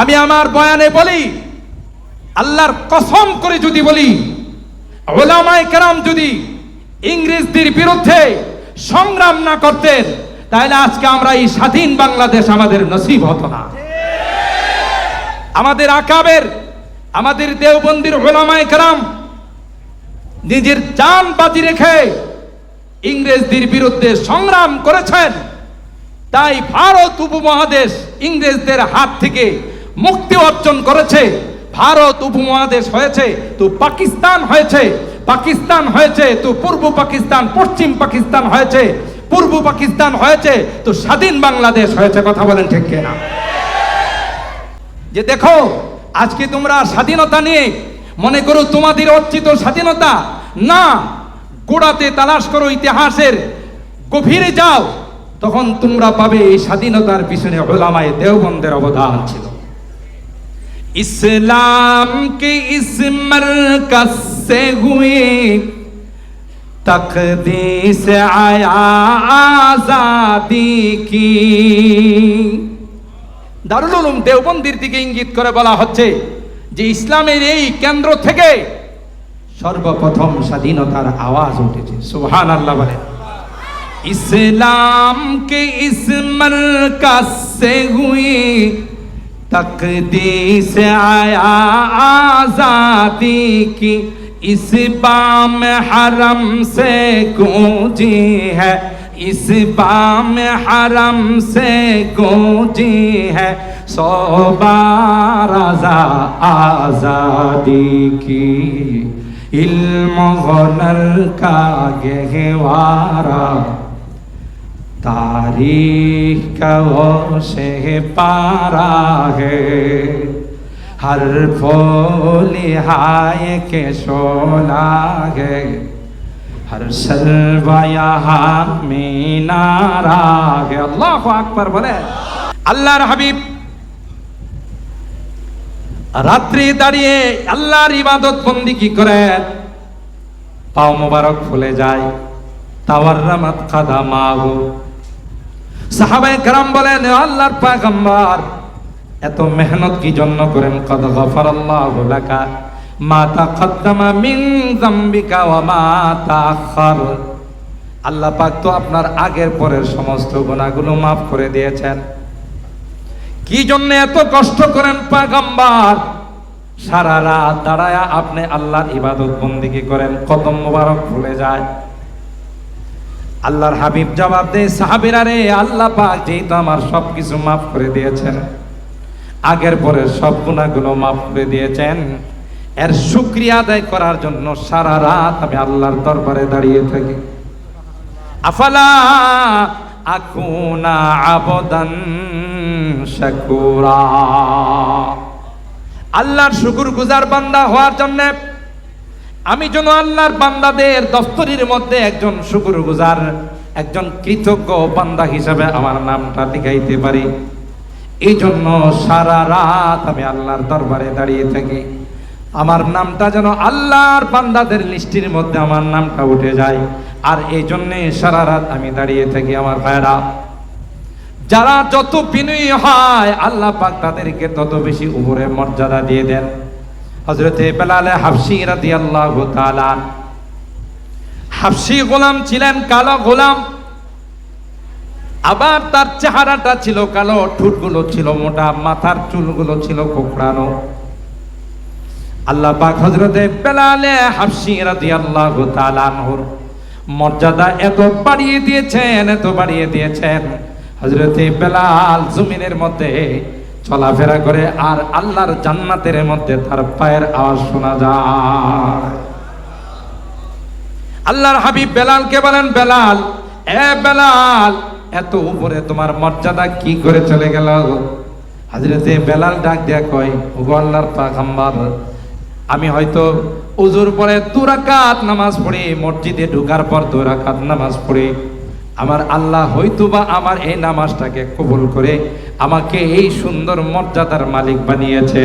আমি আমার বয়ানে বলি, আল্লাহর কসম করে যদি বলি, ওলামায় কেরাম যদি ইংরেজদের বিরুদ্ধে সংগ্রাম না করতেন, তাহলে আজকে আমরা এই স্বাধীন বাংলাদেশ আমাদের নসিব হতো না। আমাদের আকাবের, আমাদের দেওবন্দির ওলামায় কেরাম নিজের জান বাজি রেখে ইংরেজদের বিরুদ্ধে সংগ্রাম করেছেন, তাই ভারত উপমহাদেশ ইংরেজদের হাত থেকে মুক্তি অর্জন করেছে। ভারত উপমহাদেশ হয়েছে, তো পাকিস্তান হয়েছে। পাকিস্তান হয়েছে, তো পূর্ব পাকিস্তান, পশ্চিম পাকিস্তান হয়েছে। পূর্ব পাকিস্তান হয়েছে, তো স্বাধীন বাংলাদেশ হয়েছে, কথা বলেন ঠিক কিনা? যে দেখো, আজকে তোমরা স্বাধীনতা নিয়ে মনে করো তোমাদের অর্জিত স্বাধীনতা। না, গোড়াতে তালাশ করো ইতিহাসের। গভীরে যাও, তখন তোমরা পাবে এই স্বাধীনতার পিছনে ওলামায়ে দেওবন্দের অবদান ছিল। ইসলাম কে ইস মরকজ से हुए तकदीस आया आजादी की দারুল উলুম দেওবন্দির দিকে ইঙ্গিত করে বলা হচ্ছে যে ইসলামের এই কেন্দ্র থেকে সর্বপ্রথম স্বাধীনতার আওয়াজ উঠেছে সুবহান আল্লাহ বলেন इस्लाम के इस मरकज से हुई तकदीस आया आज़ादी की। इस बाम हरम से गूंजी है। इस बाम हरम से गूंजी है। सौ आज़ादी की। इल्म का गहवारा तारीख का वो से पारा है हर लिहाय के शोला है हर सलवा यहाँ मीनारा है अल्लाह আকবার বলে আল্লাহর হাবিব রাত্রি দাঁড়িয়ে আল্লাহর ইবাদত বন্দি কি করেন পাও মোবারক ফুলে যায় তাওয়াররামাত কাদামাহু সাহাবায়ে کرام বলেন "এ আল্লাহর পয়গম্বর এত মেহনত কি জন্য করেন কদ গফারাল্লাহু লাকা মা তাকদ্দামা মিন যামবিকা ওয়া মা তাআখার আল্লাহ পাক তো আপনার আগের পরের সমস্ত গুনাহগুলো মাফ করে দিয়েছেন কি জন্য এত কষ্ট করেন পয়গম্বর সারা রাত দাঁড়ায়া আপনি আল্লাহর ইবাদত বন্দিগি করেন কদম মোবারক ভুলে যায় আল্লাহর হাবিব জবাব দেয়, সাহাবিরা রে, আল্লাহ পাক যেহেতু আমার সব কিছু মাফ করে দিয়েছেন, আগের পরের সব গুণাগুলো মাফ করে দিয়েছেন, এর শুক্রিয়া আদায় করার জন্য সারা রাত আমি আল্লাহর দরবারে দাঁড়িয়ে থাকি। আফালা আকুনা আবদান শাকুরা? আল্লাহর শুকুর গুজার বান্দা হওয়ার জন্য আমি যেন আল্লাহর বান্দাদের দস্তরির মধ্যে একজন শুকুর গুজার একজন কৃতজ্ঞ বান্দা হিসাবে আমার নামটা লিখাইতে পারি। এই জন্য সারা রাত আমি আল্লাহর দরবারে দাঁড়িয়ে থাকি। আমার নামটা যেন আল্লাহর বান্দাদের লিস্টির মধ্যে আমার নামটা উঠে যায়। আর এই জন্যে সারা রাত আমি দাঁড়িয়ে থাকি আমার ভাইরা। যারা যত বিনয়ী হয়, আল্লাহ পাক তাদেরকে তত বেশি উপরে মর্যাদা দিয়ে দেন। হজরতে বেলালে হাফসি রাদি আল্লাহ হাফসি গোলাম ছিলেন কালো গোলাম। আবার তার চেহারাটা ছিল কালো, ঠুটগুলো ছিল মোটা, মাথার চুলগুলো ছিল কোকড়ানো। আল্লাহ পাক হজরতে বেলালে হাফসি রাদি আল্লাহ তালানহুর মর্যাদা এত বাড়িয়ে দিয়েছেন, এত বাড়িয়ে দিয়েছেন। হজরতে বেলাল জমিনের মধ্যে চলাফেরা করে আর আল্লাহর জান্নাতের মধ্যে তার পায়ের আওয়াজ শোনা যায়। আল্লাহর হাবিব বেলালকে বলেন বেলাল? এ বেলাল, এত উপরে তোমার মর্যাদা কি করে চলে গেল? হাজরতে বেলাল ডাক দিয়া কয়, ওগো আল্লাহর পাগাম্বার, আমি হয়তো উজুর পরে দুরাকাত নামাজ পড়ি, মসজিদে ঢুকার পর দুরাকাত নামাজ পড়ি। আমার আল্লাহ হয়তো বা আমার এই নামাজটাকে কবুল করে আমাকে এই সুন্দর মর্যাদার মালিক বানিয়েছে।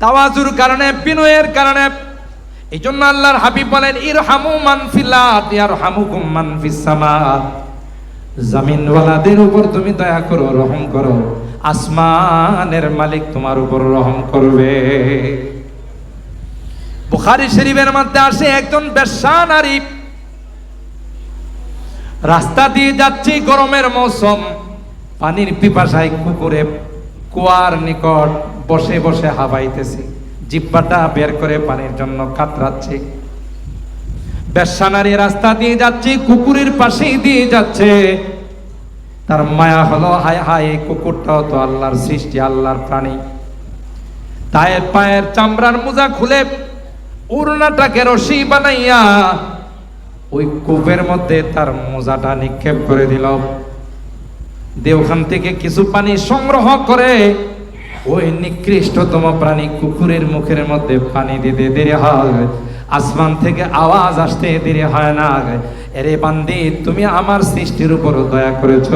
তাওয়াজুর কারণে, বিনয়ের কারণে এই জন্য আল্লাহর হাবিব বলেন, ইরহামু মান ফিল আরদি ইয়ারহামুকুম মান ফিস সামা জামিনওয়ালাদের উপর তুমি দয়া করো, রহম করো। আসমানের মালিক তোমার উপর রহম করবে। বুখারি শরীফের মধ্যে আসে, একজন বেশ্যা নারী রাস্তা দিয়ে যাচ্ছি গরমের মৌসুম। পানির পিপাসায় কুকুরে কুয়ার নিকট বসে বসে হাবাইতেছি। জিব্বাটা বের করে পানির জন্য কাতরাচ্ছে। বেশানারি রাস্তা দিয়ে যাচ্ছে, কুকুরের পাশেই দিয়ে যাচ্ছে। তার মায়া হলো, হায় হায় কুকুরটাও তো আল্লাহর সৃষ্টি, আল্লাহর প্রাণী। তাই পায়ের চামড়ার মোজা খুলে উড়নাটাকে রশি বানাইয়া ওই কূপের মধ্যে তার মোজাটা নিক্ষেপ করে দিল। দিয়ে ওখান থেকে কিছু পানি সংগ্রহ করে ওই নিকৃষ্টতম প্রাণী কুকুরের মুখের মধ্যে পানি দিতে দেরি হয়। আসমান থেকে আওয়াজ আসতে দেরি হয় না। এরে বান্দি, তুমি আমার সৃষ্টির উপর দয়া করেছ।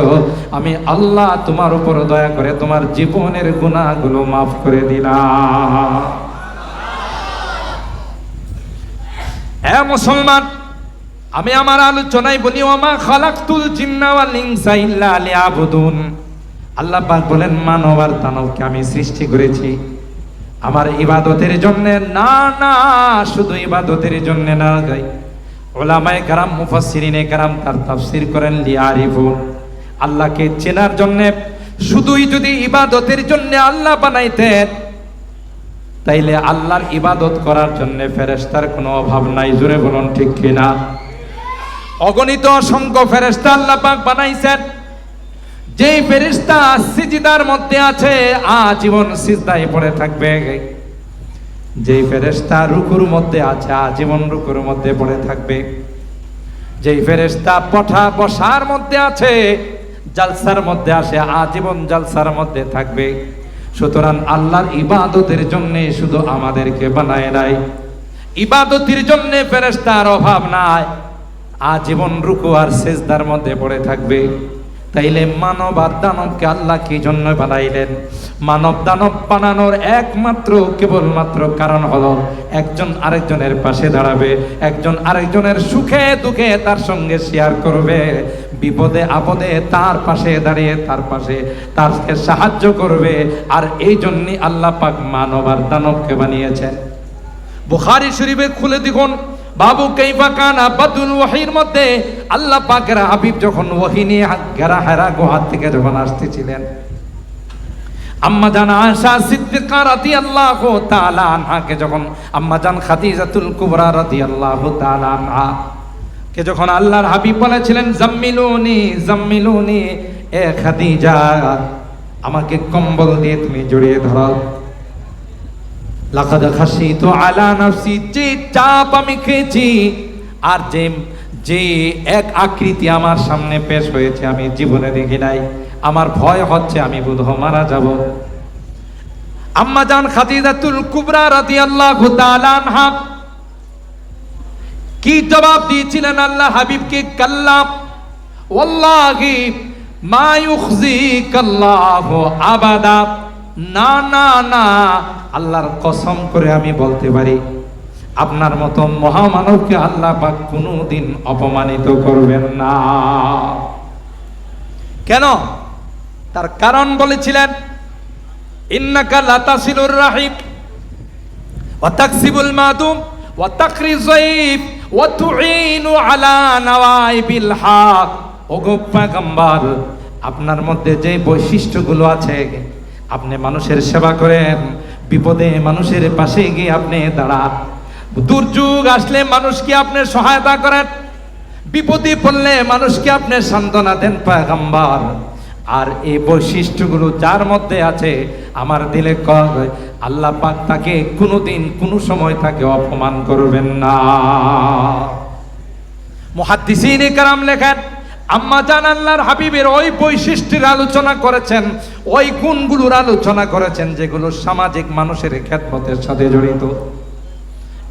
আমি আল্লাহ তোমার উপর দয়া করে তোমার জীবনের গুণাগুলো মাফ করে দিলাম। এ মুসলমান আমি আমার আলোচনায় বলি, ওমা খালাকতুল জিন্না ওয়াল ইনসা ইল্লা লিয়াবুদুন। আল্লাহ পাক বলেন, মানব আর দানবকে আমি সৃষ্টি করেছি। আমার ইবাদতের জন্য না না, শুধু ইবাদতের জন্য না গাই ওলামায়ে কারাম, মুফাসসিরিনে কারাম তার তাফসীর করেন, লিয়ারিফুন। আল্লাহকে চেনার জন্য, শুধুই যদি ইবাদতের জন্য আল্লাহ বানাইতেন, তাইলে আল্লাহর ইবাদত করার জন্য ফেরেশতার কোনো অভাব নাই। জোরে বলুন, ঠিক কিনা? অগণিত অসংখ্য ফেরেশতা আল্লাহ পাক বানাইছেন। যেই ফেরেশতা সিজদার মধ্যে আছে, আজীবন সিজদায় পড়ে থাকবে। যেই ফেরেশতা রুকুর মধ্যে আছে, আজীবন রুকুর মধ্যে পড়ে থাকবে। যেই ফেরেশতা পঠা বসার মধ্যে আছে, জালসার মধ্যে আসে, আজীবন জালসার মধ্যে থাকবে। সুতরাং আল্লাহর ইবাদতের জন্য শুধু আমাদেরকে বানায় নাই। ইবাদতের জন্য ফেরেশতার অভাব নাই। আজীবন রুকু আর সেজদার মধ্যে পড়ে থাকবে। তাইলে মানব আর দানবকে আল্লাহ কি জন্য বানাইলেন? মানব দানব বানানোর একমাত্র, কেবলমাত্র কারণ হলো একজন আরেকজনের পাশে দাঁড়াবে, একজন আরেকজনের সুখে দুঃখে তার সঙ্গে শেয়ার করবে। বিপদে আপদে তার পাশে দাঁড়িয়ে তার পাশে তারকে সাহায্য করবে। আর এই জন্যই আল্লাহ পাক মানব আর দানবকে বানিয়েছেন। বুখারি শরীফে খুলে দেখুন। বাবু কাইফা কানা বাদুল ওয়াহির মধ্যে আল্লাহ পাকের হাবিব যখন ওয়াহি নিয়ে গেরা হেরা গুহার থেকে যখন আসতেছিলেন। আম্মা জান আয়েশা সিদ্দিকা রাদিয়াল্লাহু তাআলা আনহাকে যখন আম্মা জান খাদিজাতুল কুবরা রাদিয়াল্লাহু তাআলা আনহা কে যখন আল্লাহর হাবিব বলেছিলেন, জাম্মিলুনি জাম্মিলুনি, এ খাদিজা, আমাকে কম্বল দিয়ে তুমি জড়িয়ে ধরো লাকাদ খাসিতু আলা নাফসি, যে চাপ আমি খেয়েছি, আর যে যে এক আকৃতি আমার সামনে পেশ হয়েছে, আমি জীবনে দেখি নাই। আমার ভয় হচ্ছে, আমি বোধ মারা যাব। আম্মা জান খাদিজাতুল কুবরা রাদিয়াল্লাহু তাআলা আনহা কি জবাব দিয়েছিলেন আল্লাহ হাবিবকে? কাল্লাম ওয়াল্লাহি মা ইউখজিকাল্লাহু আবাদা। না না না, আল্লাহর কসম করে আমি বলতে পারি, আপনার মতো মহামানবকে আল্লাহ পাক কোনোদিন অপমানিত করবেন না। কেন? তার কারণ বলেছিলেন, ইন্নাকা লাতাসিলুর রাহিম ওয়া তাকসিবুল মাদুম, ওয়া তাকরি যায়িফ ওয়া তুঈনু আলা নওয়াইবিল হক। ওগো পয়গম্বর, আপনার মধ্যে যে বৈশিষ্ট্যগুলো আছে আপনি মানুষের সেবা করেন। বিপদে মানুষের পাশে গিয়ে আপনি দাঁড়ান। দুর্যোগ আসলে মানুষকে আপনি সহায়তা করেন। বিপদে পড়লে মানুষকে আপনি সান্ত্বনা দেন পয়গম্বর। আর এই বৈশিষ্ট্যগুলো যার মধ্যে আছে, আমার দিলে কর। আল্লাহ পাক তাকে কোনোদিন, কোনো সময় তাকে অপমান করবেন না। মুহাদ্দিসিন কারাম লেখেন আম্মা জান আল্লাহর হাবিবের ওই বৈশিষ্ট্যের আলোচনা করেছেন, ওই গুণগুলোর আলোচনা করেছেন যেগুলো সামাজিক মানুষের খেদমতের সাথে জড়িত।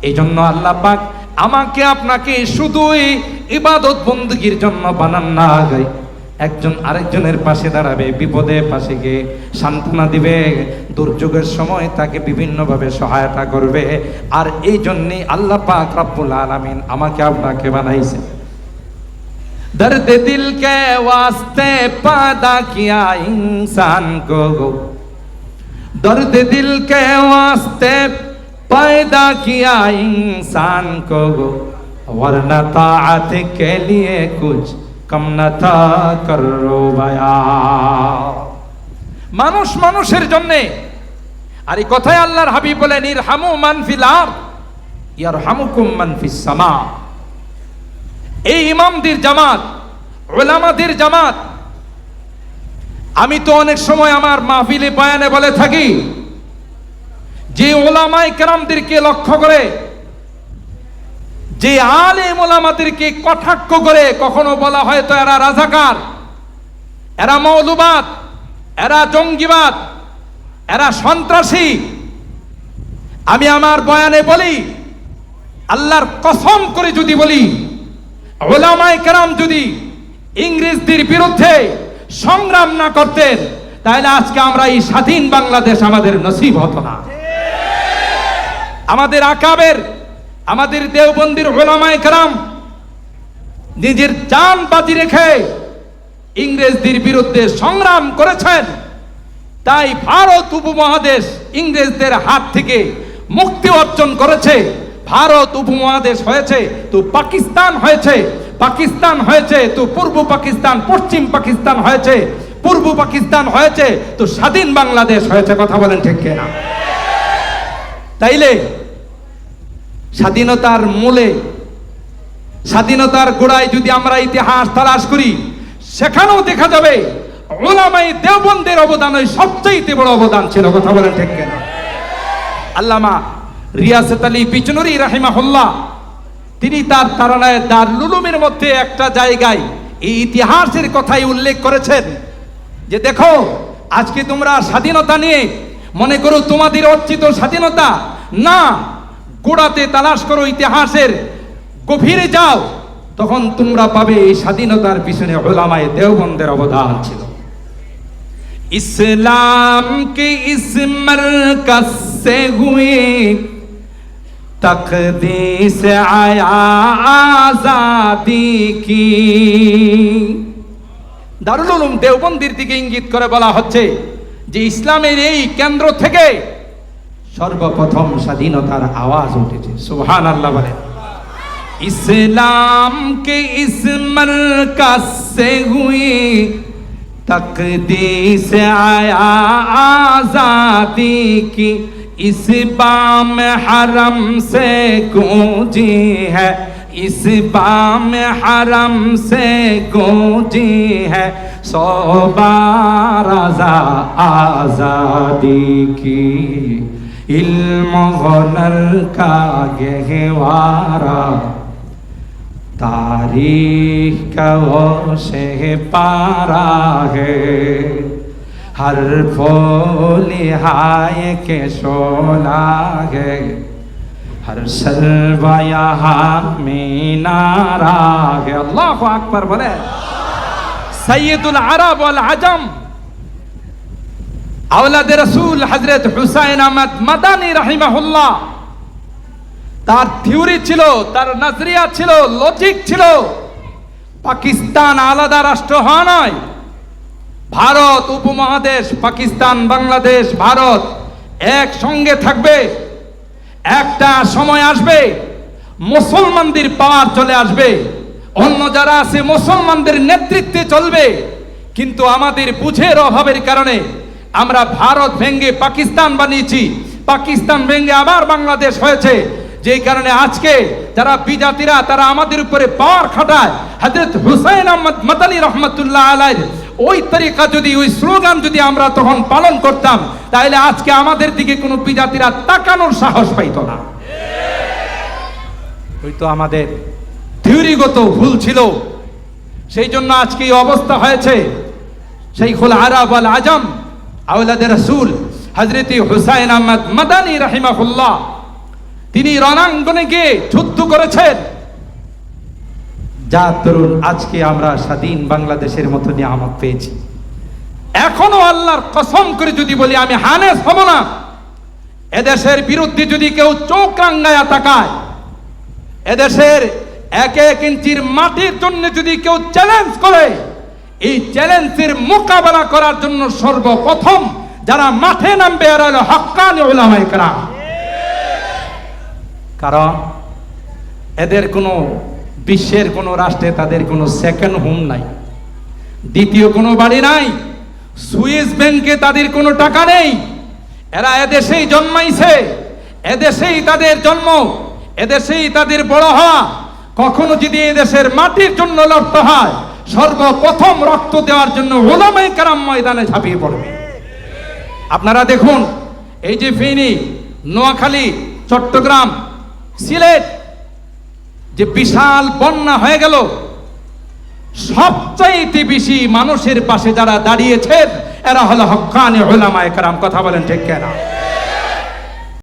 এই জন্য আল্লাহ পাক আমাকে আপনাকে শুধুই ইবাদত বন্দুকির জন্য বানান না গাই একজন আরেকজনের পাশে দাঁড়াবে, বিপদে পাশে গিয়ে সান্ত্বনা দিবে, দুর্যোগের সময় তাকে বিভিন্নভাবে সহায়তা করবে। আর এই জন্যেই আল্লাহ পাক রাব্বুল আলামিন আমাকে আপনাকে বানাইছে। दर्द दिल के वास्ते पैदा किया इंसान को दर्द दिल के वास्ते पैदा किया इंसान को वरना ताअत के लिए कुछ कम न था करो बया মানুষ মানুষের জন্য আর এই কথায় আল্লাহর হাবিব বলেন ইরহামু মান ফিল আরদ ইয়ারহামুকুম মান ফিস সামা এই ইমামদের জামাত, ওলামাদের জামাত, আমি তো অনেক সময় আমার মাহফিলে বয়ানে বলে থাকি, যে ওলামাই কেরামদেরকে লক্ষ্য করে, যে আলেম ওলামাদেরকে কটাক্ষ করে, কখনো বলা হয় তো এরা রাজাকার, এরা মৌলবাদ, এরা জঙ্গিবাদ, এরা সন্ত্রাসী। আমি আমার বয়ানে বলি, আল্লাহর কসম করে যদি বলি ওলামাই কেরাম যদি ইংরেজদের বিরুদ্ধে সংগ্রাম না করতেন, তাহলে আজকে আমরা এই স্বাধীন বাংলাদেশ আমাদের নসিব হতো না। আমাদের আকাবের, আমাদের দেওবন্দির ওলামাই কেরাম নিজের জান বাজি রেখে ইংরেজদের বিরুদ্ধে সংগ্রাম করেছেন, তাই ভারত উপমহাদেশ ইংরেজদের হাত থেকে মুক্তি অর্জন করেছে। ভারত উপমহাদেশ হয়েছে, তো পাকিস্তান হয়েছে পাকিস্তান হয়েছে, তো পূর্ব পাকিস্তান, পশ্চিম পাকিস্তান হয়েছে, পূর্ব পাকিস্তান হয়েছে, তো স্বাধীন বাংলাদেশ হয়েছে, কথা বলেন ঠিক কিনা? তাইলে স্বাধীনতার মূলে, স্বাধীনতার গোড়ায় যদি আমরা ইতিহাস তালাশ করি, সেখানেও দেখা যাবে ওলামাই দেওবন্দের অবদান ওই সবচেয়ে বড় অবদান ছিল, কথা বলেন ঠিক কেন? আল্লামা রিয়াসত আলী বিচনুরি রাহিমাহুল্লাহ, তিনি তার তারানায় দারুলুমের মধ্যে একটা জায়গায় এই ইতিহাসের কথাই উল্লেখ করেছেন যে দেখো, আজকে তোমরা স্বাধীনতা নিয়ে মনে করো তোমাদের অর্জিত স্বাধীনতা। না, গোড়াতে তালাশ করো ইতিহাসের। গভীরে যাও, তখন তোমরা পাবে এই স্বাধীনতার পিছনে ওলামায় দেওবন্দের অবদান ছিল। ইসলাম কে ইসমর কাছে হুয়ে हुए तकदीस आया आजादी की দারুল উলুম দেওবন্দির দিকে ইঙ্গিত করে বলা হচ্ছে যে ইসলামের এই কেন্দ্র থেকে সর্বপ্রথম স্বাধীনতার আওয়াজ উঠেছে সুবহান আল্লাহ বলেন इस्लाम के इस मरकज से हुई तकदीस आया आजादी की इस बाम हरम से गूंजी है। इस बाम हरम से गूंजी है। सौ आज़ादी की। इल्म हुनर का गहवारा तारीख का वो शह पारा है। हर फूल हाय के शोला है हर शलवा यहाँ मीनारा है अल्लाह अकबर बोले सैयदुल अरब वल अजम আওলাদে রসুল হজরত হুসাইন আহমদ মাদানী রাহিমাহুল্লাহ তার থিওরি ছিল তার নজরিয়া ছিল লজিক ছিল পাকিস্তান আলাদা রাষ্ট্র হওয়া নয় ভারত, উপমহাদেশ, পাকিস্তান, বাংলাদেশ, ভারত একসঙ্গে থাকবে। একটা সময় আসবে, মুসলমানদের পাওয়ার চলে আসবে। অন্য যারা আছে, মুসলমানদের নেতৃত্বে চলবে। কিন্তু আমাদের বুঝের অভাবের কারণে আমরা ভারত ভেঙ্গে পাকিস্তান বানিয়েছি। পাকিস্তান ভেঙ্গে আবার বাংলাদেশ হয়েছে। যেই কারণে আজকে যারা বিজাতিরা, তারা আমাদের উপরে পাওয়ার খাটায়। হজরত হুসাইন আহমদ মাদানী রহমতুল্লাহ আলাই ওই তরিকা যদি, ওই স্লোগান যদি আমরা তখন পালন করতাম, তাহলে আজকে আমাদের দিকে কোনো বিজাতিরা তাকানোর সাহস পাইতো না। হয়তো আমাদের থিওরিগত ভুল ছিল। সেই জন্য আজকে এই অবস্থা হয়েছে। সেইখুল আরব আল আজম আউলাদ রসুল হজরত হুসাইন আহমদ মাদানী রাহিমাহুল্লাহ, তিনি রণাঙ্গনে গিয়ে যুদ্ধ করেছেন। যা তরুণ, আজকে আমরা স্বাধীন বাংলাদেশের মতো নিয়ামত পেয়েছি। এখনও আল্লাহর কসম করে যদি বলি, আমি হানেস হব না। এদেশের বিরুদ্ধে যদি কেউ চোখ রাঙ্গায়া তাকায়, এদেশের এক এক ইঞ্চির মাটির জন্য যদি কেউ চ্যালেঞ্জ করে, এই চ্যালেঞ্জের মোকাবেলা করার জন্য সর্বপ্রথম যারা মাঠে নামবে, এরা হলো হক্কানি ওলামায়ে কেরাম। কারণ এদের কোনো বিশ্বের কোনো রাষ্ট্রে তাদের কোনো সেকেন্ড হোম নাই। দ্বিতীয় কোনো বাড়ি নাই। সুইস ব্যাংকে তাদের কোনো টাকা নেই। এরা এদেশেই জন্মাইছে। এদেশেই তাদের জন্ম। এদেশেই তাদের বড় হওয়া। কখনো যদি এদেশের মাটির জন্য লড়তে হয়, সর্বপ্রথম রক্ত দেওয়ার জন্য ওলামাই কারাম ময়দানে ঝাঁপিয়ে পড়বে। আপনারা দেখুন, এই যে ফেনী, নোয়াখালী, চট্টগ্রাম, সিলেট যে বিশাল বন্যা হয়ে গেল, সবচাইতে বেশি মানুষের পাশে যারা দাঁড়িয়েছেন, এরা হলো হকানি ওলামায়ে কারাম, কথা বলেন ঠিক কেনা?